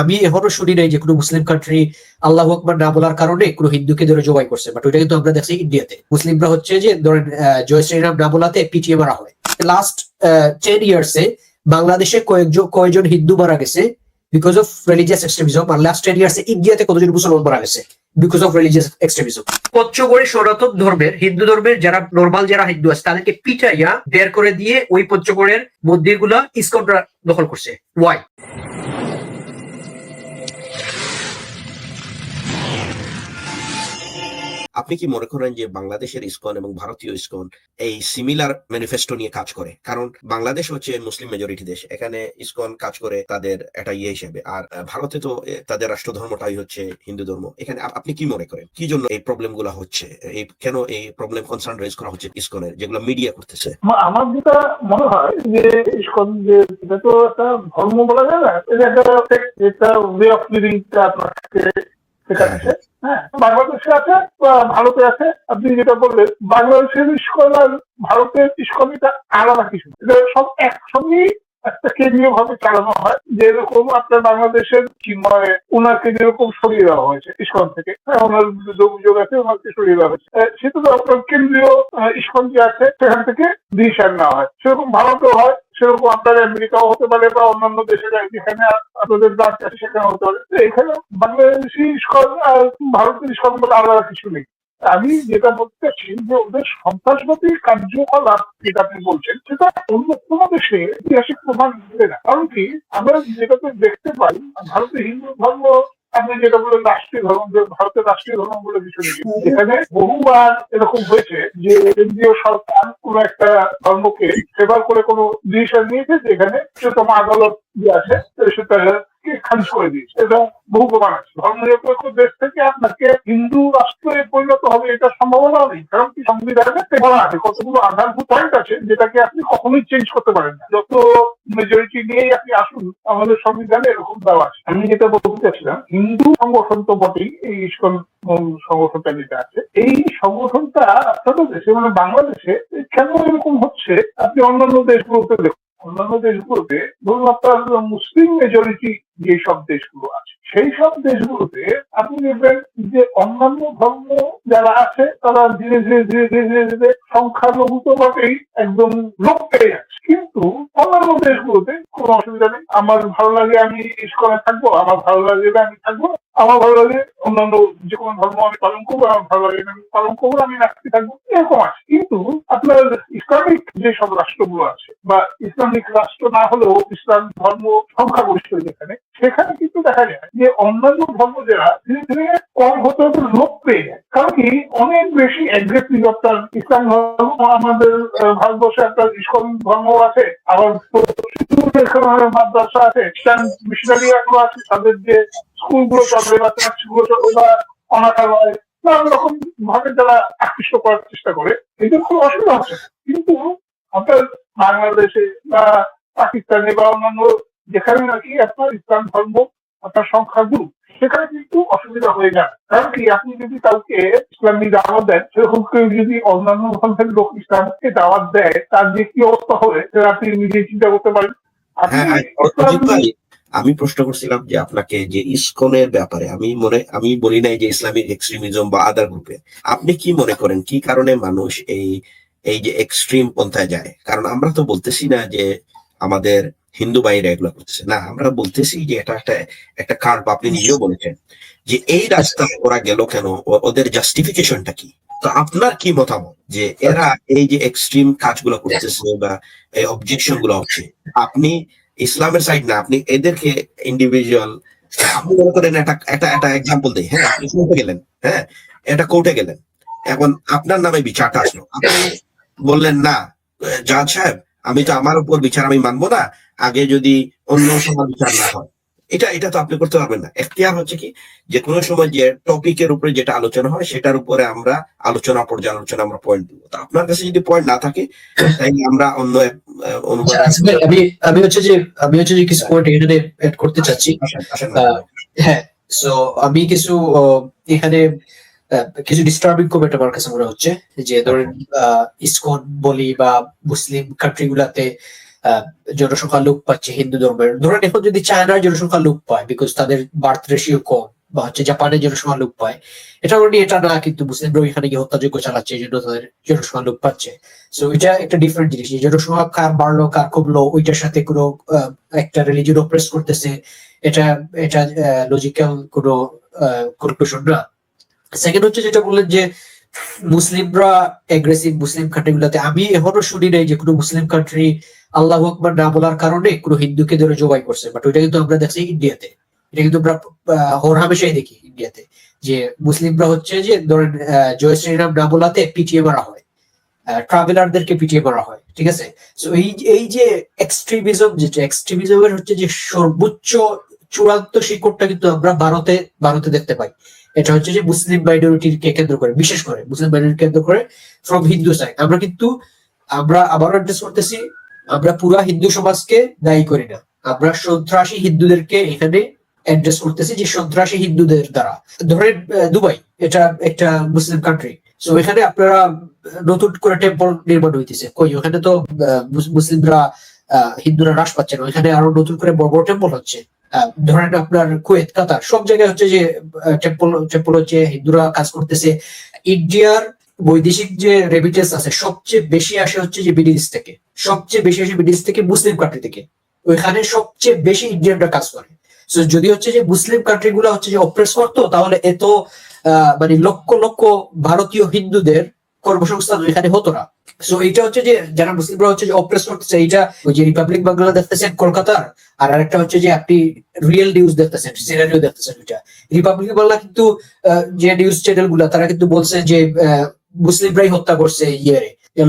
আমি এখনও শুনি নাই যে কোনো মুসলিম কান্ট্রি আল্লাহ আকবর না বলার কারণে কোনো হিন্দুকে ধরে জবাই করছে বাট ওইটা কিন্তু আমরা দেখছি ইন্ডিয়াতে। মুসলিমরা হচ্ছে যে ধরেন জয় শ্রীরাম না বলাতে পিটিয়ে মারা হয়। লাস্ট টেন ইয়ার্সে বাংলাদেশে কয়েকজন কয়েকজন হিন্দু মারা গেছে বিকজ অফ রিলিজিয়াস এক্সট্রিমিজম আর লাস্ট টেন ইয়ার্সে ইন্ডিয়াতে কতজন মুসলমান মারা গেছে বিকজ অফ রিলিজিয়াস এক্সট্রিমিজম পঞ্চগড়ে সনাতন ধর্মের, হিন্দু ধর্মের যারা নর্মাল যারা হিন্দু আছে, তাদেরকে পিটাইয়া বের করে দিয়ে ওই পঞ্চগড়ের মন্দিরগুলা ইসকনরা দখল করছে। ওয়াই আপনি কি মনে করেন যে বাংলাদেশের ইসকন এবং ভারতীয় ইসকন এই সিমিলার ম্যানিফেস্টো নিয়ে কাজ করে? কারণ বাংলাদেশ হচ্ছে মুসলিম মেজরিটি দেশ, এখানে ইসকন কাজ করে তাদের একটা ইয়ে হিসেবে। আর ভারতে তো তাদের রাষ্ট্র ধর্মটাই হচ্ছে হিন্দু ধর্ম। এখানে আপনি কি মনে করেন? কি জন্য এই প্রবলেমগুলা হচ্ছে এই, কেন এই প্রবলেম কনসার্ন রেজ করা হচ্ছে ইসকনের, যেগুলো মিডিয়া করতেছে? আমার যেটা মনে হয় যে ইস্কন যে, এটা তো একটা ধর্ম বলা যায় না, এটা একটা ওয়ে অফ লিভিং আপনাকে শেখাচ্ছে হ্যাঁ। বাংলাদেশে আছে ভারতে আছে। আপনি যেটা বললেন বাংলাদেশের ইস্কন আর ভারতের ইস্কন এটা আলাদা কিছু। সব একসঙ্গেই একটা কেন্দ্রীয় ভাবে চালানো হয় যেরকম আপনার বাংলাদেশের চিন্ময়ে ওনাকে যেরকম সরিয়ে দেওয়া হয়েছে ইস্কন থেকে। হ্যাঁ ওনার অভিযোগ আছে ওনাকে সরিয়ে দেওয়া হয়েছে। সেটা তো আপনার কেন্দ্রীয় ইস্কন যে আছে সেখান থেকে ডিসিশন নেওয়া হয়। সেরকম ভারতেও হয় সেরকম আপনার আমেরিকাও হতে পারে বা অন্যান্য দেশে যেখানে আপনাদের ব্রাঞ্চ আছে সেখানে হতে পারে। এখানে বাংলাদেশি আর ভারতের ইস্কন বলে আলাদা কিছু নেই। আমি যেটা বলতে চাচ্ছি যে ওদের সন্ত্রাসবাদী কার্যকলাপ যেটা আপনি বলছেন, সেটা অন্য কোনো দেশে ঐতিহাসিক প্রমাণ দেবে না। কারণ কি, আমরা যেটাতে দেখতে পাই ভারতের হিন্দু ধর্ম আপনি যেটা বললেন রাষ্ট্রীয় ধর্ম ভারতের রাষ্ট্রীয় ধর্ম বলে নেই। এখানে বহুবার এরকম হয়েছে যে কেন্দ্রীয় সরকার কোন একটা ধর্মকে ফেভার করে কোনো ডিসিশন নিয়েছে যে যেখানে উচ্চতম আদালত যে আছে সেটাকে খারিজ করে দিয়েছে? এটা বহু প্রমাণ আছে। ধর্মনিরপেক্ষ দেশ থেকে আপনাকে হিন্দু রাষ্ট্রে পরিণত হবে এটা সম্ভাবনা নেই, কারণ কি সংবিধানে আছে, কতগুলো আধারভূত পয়েন্ট আছে, যেটাকে আপনি কখনোই চেঞ্জ করতে পারেন না। যত মেজরিটি নিয়েই আপনি আসুন, আমাদের সংবিধানে এরকম দেওয়া আছে। আমি যেটা বলতে চাচ্ছিলাম, হিন্দু সংগঠন তো বটেই, এই ইস্কন সংগঠনটা যেটা আছে। এই সংগঠনটা আপনাদের দেশে মানে বাংলাদেশে, কেন এরকম হচ্ছে? আপনি অন্যান্য দেশগুলোতে দেখুন। অন্যান্য দেশগুলোতে ধরুন আপনার মুসলিম মেজরিটি যে সব দেশগুলো আছে, সেই সব দেশগুলোতে আপনি দেখবেন যে অন্যান্য ধর্ম যারা আছে, তারা ধীরে ধীরে ধীরে ধীরে ধীরে সংখ্যালঘুত ভাবেই একদম লোক পেয়ে যাচ্ছে। কিন্তু অন্যান্য দেশগুলোতে কোনো অসুবিধা নেই। আমার ভালো লাগে আমি ইস্কনে থাকব, আমার ভালো লাগে আমি থাকব, আমার ভালো লাগে অন্যান্য যে কোনো ধর্ম আমি পালন করব, আমার ভালো লাগে আমি পালন করব, আমি নাচতে থাকব, এরকম আছে। কিন্তু আপনার ইসলামিক যে সব রাষ্ট্রগুলো আছে, বা ইসলামিক রাষ্ট্র না হলেও ইসলাম ধর্ম সংখ্যাগরিষ্ঠ যেখানে, সেখানে কিন্তু দেখা যায় যে অন্যান্য ধর্ম যারা ধীরে ধীরে কম হতে হতে লোক পেয়ে যায়। কারণ কি? অনেক বেশি অ্যাগ্রেসিভ আপনার ইসলাম ধর্ম আমাদের ভারতবর্ষে একটা ইসকন ধর্ম আছে, আবার মাদ্রাসা আছে খ্রিস্টান মিশনারি আছে, তাদের যে স্কুলগুলো চলবে বা চার্চগুলো চলবে বা অনাথালয় নানান রকম ভাবে তারা আকৃষ্ট করার চেষ্টা করে। এদের খুব অসুবিধা না। কিন্তু আপনার বাংলাদেশে বা পাকিস্তানে বা অন্যান্য যেখানে নাকি আপনার ইসলাম ধর্ম, আপনার সংখ্যা সংখ্যাগুরু সেখানে কিন্তু অসুবিধা হয়ে যায়। কারণ কি আপনি যদি কাউকে ইসলামী দাওয়াত দেন সেরকম কেউ যদি অন্যান্য ধর্মের লোক ইসলামকে দাওয়াত দেয় তার যে কি অবস্থা হবে সেটা আপনি নিজেই চিন্তা করতে পারেন। আপনি হ্যাঁ হ্যাঁ, আমি প্রশ্ন করছিলাম যে আপনাকে যে ইসকনের ব্যাপারে আমি মনে আমি বলি নাই যে ইসলামিক এক্সট্রিমিজম বা আদার গ্রুপে আপনি কি মনে করেন কি কারণে মানুষ এই এই যে এক্সট্রিম পন্থায় যায়? কারণ আমরা তো বলতেছি না যে আমাদের হিন্দু ভাইরা এগুলো করতেছে। না, আমরা বলতেছি যে এটা একটা একটা কার্ড আপনি নিজেও বলেছেন যে এই রাস্তা ওরা গেল কেন? ওদের জাস্টিফিকেশনটা কি? তো আপনার কি মতামত যে এরা এই যে এক্সট্রিম কাজগুলো করতেছে বা এই অবজেকশনগুলো হচ্ছে, আপনি ইসলামের সাইড না, আপনি এদেরকে ইন্ডিভিজুয়াল আপনি মনে করেন একটা একটা একটা এক্সাম্পল দিই হ্যাঁ আপনি কোর্টে গেলেন হ্যাঁ এটা কোর্টে গেলেন, এখন আপনার নামে বিচারটা আসলো, আপনি বললেন না, জাজ সাহেব, আমি তো আমার উপর বিচার আমি মানবো না আগে যদি অন্য সময় বিচার না হয়। এটা এটা তো আপনি করতে পারবেন না। এখতিয়ার হচ্ছে কি যে কোনো সময় যে টপিকের উপরে যেটা আলোচনা হয় সেটার উপরে আমরা আলোচনা পর্যালোচনা আমরা পয়েন্ট দিব। তো আপনার কাছে যদি পয়েন্ট না থাকে তাই আমরা অন্য আচ্ছা, ভাই, আমি আমি হচ্ছে যে আমি হচ্ছে যে কিছু পয়েন্ট এখানে অ্যাড করতে চাচ্ছি। না। আহ, হ্যাঁ সো আমি কিছু এখানে কিছু ডিস্টার্বিং কমেন্ট আমার কাছে মনে হচ্ছে। যে ধরেন আহ, ইসকন বলি বা মুসলিম কান্ট্রি গুলাতে আহ, জনসংখ্যা লোপ পাচ্ছে হিন্দু ধর্মের। ধরেন এখন যদি চায়নার জনসংখ্যা লোপ পায় বিকজ তাদের বার্থ রেশিও কম, বা হচ্ছে জাপানের জনসংখ্যা লোপ পায়, এটা মানে এটা না, কিন্তু মুসলিমরা এখানে গিয়ে হত্যাযোগ্য চালাচ্ছে, এই জন্য তাদের জনসংখ্যা লোপ পাচ্ছে। সো এটা একটা ডিফারেন্ট জিনিস জনসংখ্যা কার বাড়লো, কার কমলো, ওইটার সাথে কোনো একটা রিলিজন অপ্রেস করতেছে, এটা এটা লজিক্যাল কোনো কনক্লুশন না। সেকেন্ড হচ্ছে যেটা বললেন যে, মুসলিমরা এগ্রেসিভ মুসলিম কান্ট্রি গুলাতে, আমি এখনও শুনি নাই যে কোনো মুসলিম কান্ট্রি আল্লাহ আকবর না বলার কারণে কোনো হিন্দুকে ধরে জবাই করছে। বাট ওইটা কিন্তু আমরা দেখছি ইন্ডিয়াতে। এটা কিন্তু আমরা আহ, হরহামেশাই দেখি ইন্ডিয়াতে। যে মুসলিমরা হচ্ছে যে ধরেন জয় শ্রীরাম না বলাতে পিটিয়ে মারা হয়। ট্রাভেলারদেরকে পিটিয়ে মারা হয় ঠিক আছে? তো এই এই যে এক্সট্রিমিজম যেটা এক্সট্রিমিজমের হচ্ছে যে সর্বোচ্চ চূড়ান্ত শিকড়টা কিন্তু আমরা ভারতে ভারতে দেখতে পাই। এটা হচ্ছে যে মুসলিম মাইনরিটিকে কেন্দ্র করে বিশেষ করে মুসলিম মাইনরিটি কেন্দ্র করে ফ্রম হিন্দু সাইড আমরা কিন্তু আমরা আবারও অ্যাড্রেস করতেছি আমরা পুরা হিন্দু সমাজকে দায়ী করি না। আমরা সন্ত্রাসী হিন্দুদেরকে এখানে অ্যাড্রেস করতেছি যে সন্ত্রাসী হিন্দুদের দ্বারা। ধরেন দুবাই, এটা একটা মুসলিম কান্ট্রি সো এখানে আপনারা নতুন করে টেম্পল নির্মাণ হইতেছে। কই, ওখানে তো মুসলিমরা হিন্দুরা হ্রাস পাচ্ছে না। ওইখানে আরও নতুন করে বড় বড় টেম্পল হচ্ছে। ধরেন আপনার কুয়েত, কাতার, সব জায়গায় হচ্ছে যে টেম্পল টেম্পল হচ্ছে, হিন্দুরা কাজ করতেছে। ইন্ডিয়ার বৈদেশিক যে রেমিটেন্স আছে সবচেয়ে বেশি আসে হচ্ছে যে বিডিস থেকে। সবচেয়ে বেশি আসে বিডিস থেকে মুসলিম কান্ট্রি থেকে। ওইখানে সবচেয়ে বেশি ইন্ডিয়ানরা কাজ করে। So, যদি হচ্ছে যে মুসলিম কান্ট্রি গুলো হচ্ছে যে অপ্রেস করতো তাহলে এত মানে লক্ষ লক্ষ ভারতীয় হিন্দুদের কর্মসংস্থান এখানে হতো না। সো এইটা হচ্ছে যে যারা মুসলিমরা হচ্ছে যে অপ্রেস করতেছে এইটা ওই যে রিপাবলিক বাংলা দেখতেছেন কলকাতার আর আরেকটা হচ্ছে যে আপনি রিয়েল নিউজ দেখতেছেন সিনারিও দেখতেছেন ওইটা। রিপাবলিক বাংলা কিন্তু যে নিউজ চ্যানেলগুলা তারা কিন্তু বলছে যে আহ, মুসলিমরাই হত্যা করছে ইয়ে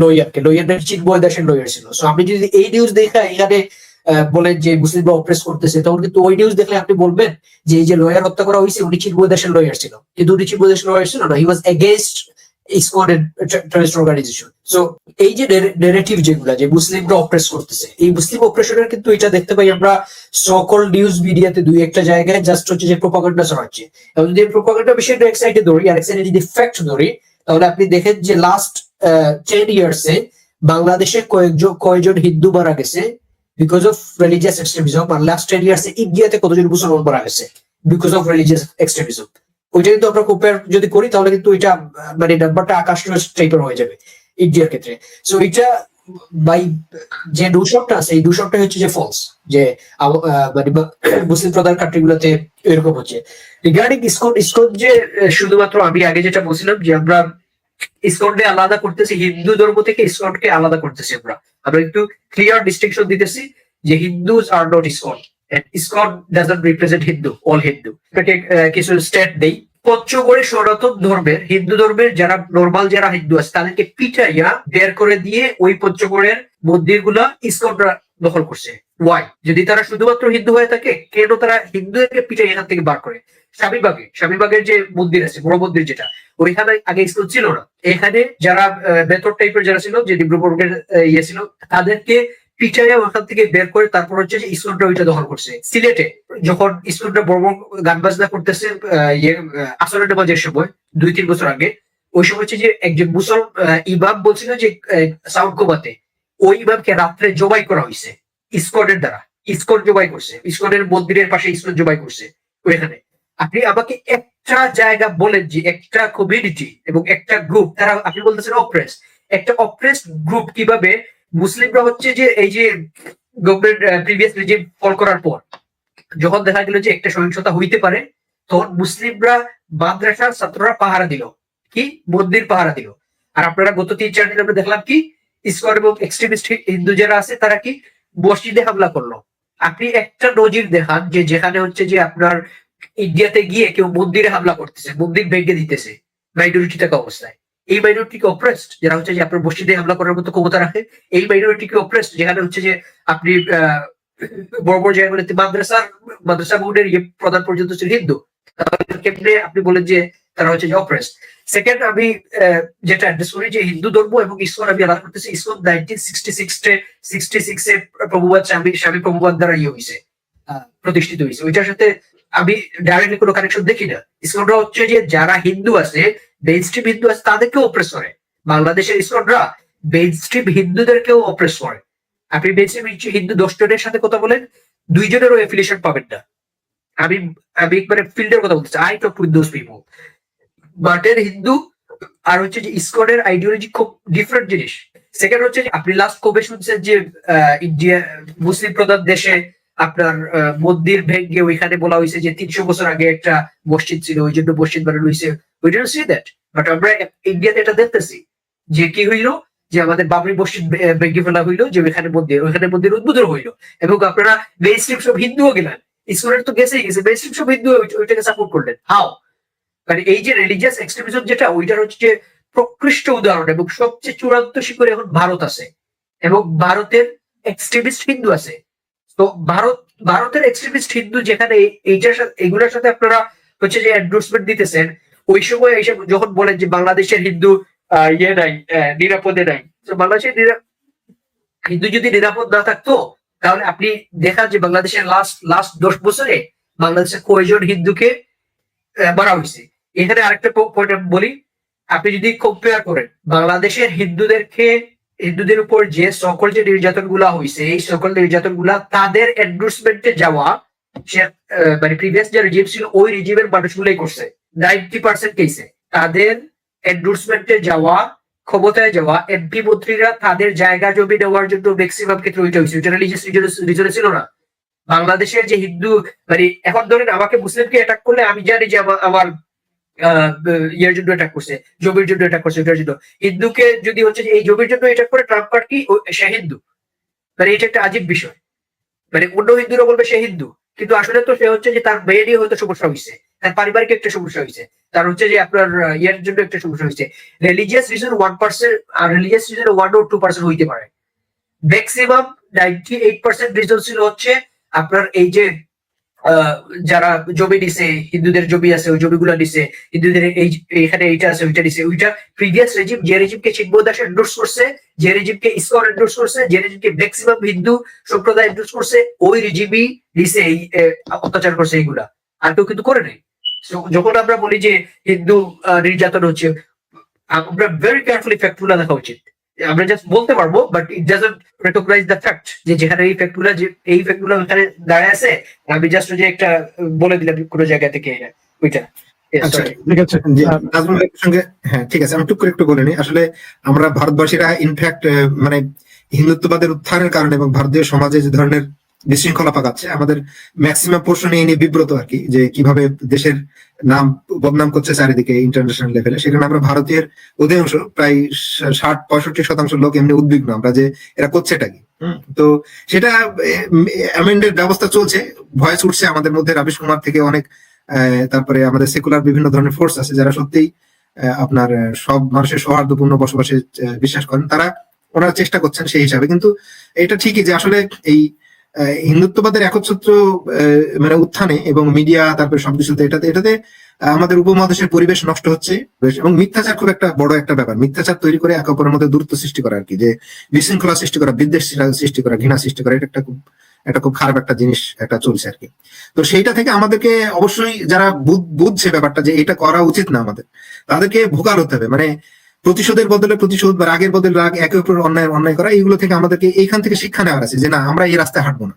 লয়ারকে। লয়ার চিন্ময় দাসের লয়ার ছিল। সো আপনি যদি এই নিউজ দেখা এখানে বলেন যে মুসলিমরা অপ্রেস করতেছে, তখন কিন্তু ওই নিউজ দেখলে আপনি বলবেন যে এই যে লয়ার হত্যা করা হয়েছে, উনি চিন্ময় দাসের লয়ার ছিল। কিন্তু উনি চিন্ময় দাসের লয়ার ছিল না। হি ওয়াজ এগেনস্ট এই যে নেগেটিভ যেগুলা যে মুসলিমরা অপ্রেস করতেছে, এই মুসলিম অপারেশনের কিন্তু এটা দেখতে পাই আমরা সকল নিউজ মিডিয়াতে দুই একটা জায়গায় জাস্ট হচ্ছে যে প্রোপাগান্ডা ছড়াচ্ছে। এবং যদি প্রোপাগান্ডা বিষয়টা এক সাইডে ধরি, আর এক সাইডে যদি ফ্যাক্ট ধরি তাহলে আপনি দেখেন যে লাস্ট টেন ইয়ার্সে বাংলাদেশে কয়েকজন, কয়জন হিন্দু মারা গেছে বিকজ অফ রিলিজিয়াস এক্সট্রিমিজম আর লাস্ট টেন ইয়ার্সে ইন্ডিয়াতে কতজন মুসলমান মারা গেছে বিকজ অফ রিলিজিয়াস এক্সট্রিমিজম ওইটা কিন্তু আমরা কম্পেয়ার যদি করি তাহলে কিন্তু এটা মানে নাম্বারটা আকাশ টাইপের হয়ে যাবে ইন্ডিয়ার ক্ষেত্রে। সো এটা বাই যে দূষণটা আছে, এই দূষণটা হচ্ছে যে ফলস যে মানে মুসলিম প্রধান কান্ট্রি গুলোতে এরকম হচ্ছে। রিগার্ডিং ইসকন ইসকন যে শুধুমাত্র আমি আগে যেটা বলছিলাম যে আমরা ইসকনকে আলাদা করতেছি, হিন্দু ধর্ম থেকে ইসকনকে আলাদা করতেছি আমরা। আমরা একটু ক্লিয়ার ডিস্টিংশন দিতেছি যে Hindus are not ISKCON ISKCON doesn't represent Hindu all Hindu কিছু স্টেট দেই। পঞ্চগড়ে সনাতন ধর্মের, হিন্দু ধর্মের যারা নর্মাল যারা হিন্দু আছে, তাদেরকে পিটাইয়া বের করে দিয়ে ওই পঞ্চগড়ের মন্দিরগুলা ইসকনরা দখল করছে। ওয়াই যদি তারা শুধুমাত্র হিন্দু হয়ে থাকে, কেন তারা হিন্দুদেরকে পিটাই এখান থেকে বার করে? স্বামীবাগে, স্বামীবাগের যে মন্দির আছে বড় মন্দির যেটা, ওইখানে আগে ইসকন ছিল না। এখানে যারা বেতর টাইপের যারা ছিল, যে ডিব্রুগড়ের ইয়ে ছিল, তাদেরকে ওখান থেকে বের করে তারপর হচ্ছে যে ওইটা দখল করছে। সিলেটে যখন গান বাজনা করতেছে ইয়ে আসরের সময় দুই তিন বছর আগে, ওই সময় হচ্ছে যে একজন বলছিল যে কমাতে ওই রাত্রে জবাই করা হয়েছে ইসকনের দ্বারা। ইসকন জবাই করছে, ইসকনের মন্দিরের পাশে ইসকন জবাই করছে, ওইখানে। আপনি আমাকে একটা জায়গা বলেন যে, একটা কমিউনিটি এবং একটা গ্রুপ তারা, আপনি বলতেছেন অপ্রেস একটা অপ্রেস গ্রুপ কীভাবে মুসলিমরা হচ্ছে যে, এই যে গভর্নমেন্ট প্রিভিয়াস রিজিম ফল করার পর, যখন দেখা গেল যে একটা সহিংসতা হইতে পারে, তখন মুসলিমরা মাদ্রাসার ছাত্ররা পাহারা দিল। কি? মন্দির পাহারা দিল। আর আপনারা গত তিন, চার দিন আমরা দেখলাম কি? ইসকন এবং এক্সট্রিমিস্ট হিন্দু যারা আছে, তারা কি? মসজিদে হামলা করল। আপনি একটা নজির দেখান যে, যেখানে হচ্ছে যে আপনার ইন্ডিয়াতে গিয়ে কেউ মন্দিরে হামলা করতেছে, মন্দির ভেঙে দিতেছে মাইনরিটি থাকা অবস্থায়। এই মাইনরিটিকে অপ্রেসড যারা হচ্ছে যে আপনার মসজিদে হামলা করার মতো ক্ষমতা রাখে, এই মাইনরিটিকে অপ্রেসড যেখানে হচ্ছে যে আপনি বড় বড় জায়গাগুলোতে মাদ্রাসার মাদ্রাসা বোর্ডের ইয়ে প্রধান পর্যন্ত হচ্ছে হিন্দু। ক্ষেত্রে আপনি বলেন যে তারা হচ্ছে যে অপ্রেসড সেকেন্ড আমি যেটা অ্যাড্রেস করি যে হিন্দু ধর্ম এবং ঈশ্বর আমি আলাদা করতেছি, Islam nineteen sixty six sixty six এ প্রভুবাদ স্বামী স্বামী প্রভুবাদ দ্বারা ইয়ে হয়েছে প্রতিষ্ঠিত হয়েছে। ওইটার সাথে আমি ডাইরেক্টলি কোনো কানেকশন দেখি না। ইসলামরা হচ্ছে যে যারা হিন্দু আছে মেইন স্ট্রিম হিন্দু আছে, তাদেরকেও অপ্রেস করে। বাংলাদেশের ইসলামরা মেইন স্ট্রিম হিন্দুদেরকেও অপ্রেস করে। আপনি মেক্সিমাম হিন্দু দশ জনের সাথে কথা বলেন, দুইজনেরও এফিলিয়েশন পাবেন না। আমি আমি মানে ফিল্ডের কথা বলতেছি I talk with those people বাটের Hindu, আর হচ্ছে যে ইসকনের আইডিওলজি খুব ডিফারেন্ট জিনিস। সেকেন্ড হচ্ছে আপনি লাস্ট কবে শুনছেন যে ইন্ডিয়া মুসলিম প্রধান দেশে আপনার মন্দির ভেঙে ওইখানে বলা হয়েছে যে তিনশো বছর আগে একটা মসজিদ ছিল, ওই জন্য মসজিদ বানানো হয়েছে। We don't see that but আমরা ইন্ডিয়াতে এটা দেখতেছি যে কি হইল? যে আমাদের বাবরি মসজিদ ভে- ভেঙে ফেলা হইল, যে ওইখানে মন্দির ওইখানে মন্দির উদ্বোধন হইল। এবং আপনারা মেইন স্ট্রিম সব হিন্দুও গেলেন। ইসলামের তো গেছেই গেছে মেইন স্ট্রিম সব হিন্দু ওইটাকে সাপোর্ট করলেন। হাও মানে এই যে রিলিজিয়াস এক্সট্রিমিজম যেটা, ওইটার হচ্ছে যে প্রকৃষ্ট উদাহরণ এবং সবচেয়ে চূড়ান্ত শিখরে এখন ভারত আছে। এবং ভারতের এক্সট্রিমিস্ট হিন্দু আছে। তো ভারত, ভারতের এক্সট্রিমিস্ট হিন্দু যেখানে এই- এইটার সাথে, এগুলোর সাথে আপনারা হচ্ছে যে এন্ডোর্সমেন্ট দিতেছেন, ওই সময় এইসব যখন বলেন যে বাংলাদেশের হিন্দু ইয়ে নাই নিরাপদে নাই বাংলাদেশের হিন্দু যদি নিরাপদ না থাকতো, তাহলে আপনি দেখান যে বাংলাদেশের লাস্ট লাস্ট দশ বছরে বাংলাদেশের কয়জন হিন্দুকে মারা হয়েছে। এখানে আরেকটা পয়েন্ট বলি, আপনি যদি কম্পেয়ার করেন, বাংলাদেশের হিন্দুদেরকে হিন্দুদের উপর যে সকল যে নির্যাতনগুলা হয়েছে এই সকল নির্যাতনগুলা তাদের এন্ডোর্সমেন্টে যাওয়া, সে মানে প্রিভিয়াস যে রিজিম ছিল, ওই রিজিমের মানুষগুলোই করছে। নাইনটি পার্সেন্ট কেসে তাদের এন্ডোর্সমেন্টে যাওয়া, ক্ষমতায় যাওয়া এমপি মন্ত্রীরা তাদের জায়গা জমি নেওয়ার জন্য ম্যাক্সিমাম ক্ষেত্রে ওইটা হয়েছে ওইটা রিলিজিয়াস রিজনে ছিল না। বাংলাদেশের যে হিন্দু মানে এখন ধরেন আমাকে মুসলিমকে অ্যাটাক করলে আমি জানি যে আমার ইয়ের জন্য অ্যাটাক করছে, জমির জন্য অ্যাটাক করছে ওইটার জন্য। হিন্দুকে যদি হচ্ছে এই জমির জন্য অ্যাটাক করে, ট্রাম্প কার্ড কি? সে হিন্দু। মানে এটা একটা আজীব বিষয়। মানে অন্য হিন্দুরা বলবে সে হিন্দু। কিন্তু আসলে তো সে হচ্ছে যে তার মেয়ে নিয়ে হয়তো সমস্যা হয়েছে। তার পারিবারিক একটা সমস্যা হয়েছে। তার হচ্ছে যে আপনার ইয়ের জন্য একটা সমস্যা হয়েছে। রিলিজিয়াস রিজন ওয়ান পার্সেন্ট আর রিলিজিয়াস রিজন ওয়ান ও টু পার্সেন্ট হইতে পারে। Maximum ninety eight percent reason ছিল হচ্ছে আপনার এই যে যারা জমি নিছে হিন্দুদের জমি আছে, ওই জমিগুলো নিছে হিন্দুদের এই এখানে এইটা আছে, ওইটা নিছে ওইটা প্রিভিয়াস রেজিম যে রেজিমকে চিনবো দাস এন্ডোর্স করছে, যে রেজিমকে ইসকন এন্ডোর্স করছে, যে রেজিমকে ম্যাক্সিমাম হিন্দু সম্প্রদায় এন্ডোর্স করছে, ওই রেজিমই নিছে এই অত্যাচার করছে এইগুলা। আর কেউ কিন্তু করে নেই। যখন আমরা বলি যে হিন্দু নির্যাতন হচ্ছে, আমরা ভেরি কেয়ারফুলি ফ্যাক্টগুলো দেখা উচিত। আমরা জাস্ট বলতে পারব but it doesn't recognize the fact যে যেখানে এই ফ্যাক্টগুলো যে এই ফ্যাক্টগুলো ওখানে দাঁড়ায় আছে আমি জাস্ট যে একটা বলে দিলাম কোনো জায়গা থেকে ওইটা। আচ্ছা হ্যাঁ ঠিক আছে আমি টুক করে একটু বলে নিই। আসলে আমরা ভারতবাসীরা ইনফ্যাক্ট মানে হিন্দুত্ববাদের উত্থানের কারণে এবং ভারতীয় সমাজে যে ধরনের বিশৃঙ্খলা পাকাচ্ছে আমাদের ম্যাক্সিমাম পোর্শন এই নিয়ে বিব্রত আর কি যে কীভাবে দেশের নাম বদনাম করছে চারিদিকে ইন্টারন্যাশনাল লেভেলে সেখানে আমরা ভারতীয় অধিকাংশ প্রায় ষাট পঁয়ষট্টি শতাংশ লোক এমনি উদ্বিগ্ন। আমরা যে এরা করছেটা কি? হুম, তো সেটা অ্যামেন্ডের ব্যবস্থা চলছে। ভয়েস উঠছে আমাদের মধ্যে রাবিশ কুমার থেকে অনেক তারপরে আমাদের সেকুলার বিভিন্ন ধরনের ফোর্স আছে যারা সত্যিই আহ, আপনার সব মানুষের সৌহার্দ্যপূর্ণ বসবাসে বিশ্বাস করেন। তারা ওনারা চেষ্টা করছেন সেই হিসাবে। কিন্তু এটা ঠিকই যে আসলে এই হিন্দুত্ববাদের একচ্ছত্র মানে উত্থানে এবং মিডিয়া তারপরে সবকিছুতে এটাতে এটাতে আমাদের উপমহাদেশের পরিবেশ নষ্ট হচ্ছে। এবং মিথ্যাচার খুব একটা বড় একটা ব্যাপার। মিথ্যাচার তৈরি করে একে অপরের মধ্যে দূরত্ব সৃষ্টি করা আর কি যে বিশৃঙ্খলা সৃষ্টি করা বিদ্বেষ সৃষ্টি করা ঘৃণা সৃষ্টি করা এটা একটা খুব একটা খুব খারাপ একটা জিনিস একটা চলছে আর কি। তো সেইটা থেকে আমাদেরকে অবশ্যই যারা বুঝ- বুঝছে ব্যাপারটা যে এটা করা উচিত না আমাদের তাদেরকে ভোকাল হতে হবে। মানে প্রতিশোধের বদলে প্রতিশোধ বা রাগের বদলে রাগ, একে অপরের অন্যায় অন্যায় করা এইগুলো থেকে আমাদেরকে এইখান থেকে শিক্ষা নেওয়ার আছে যে না, আমরা এই রাস্তায় হাঁটবো না।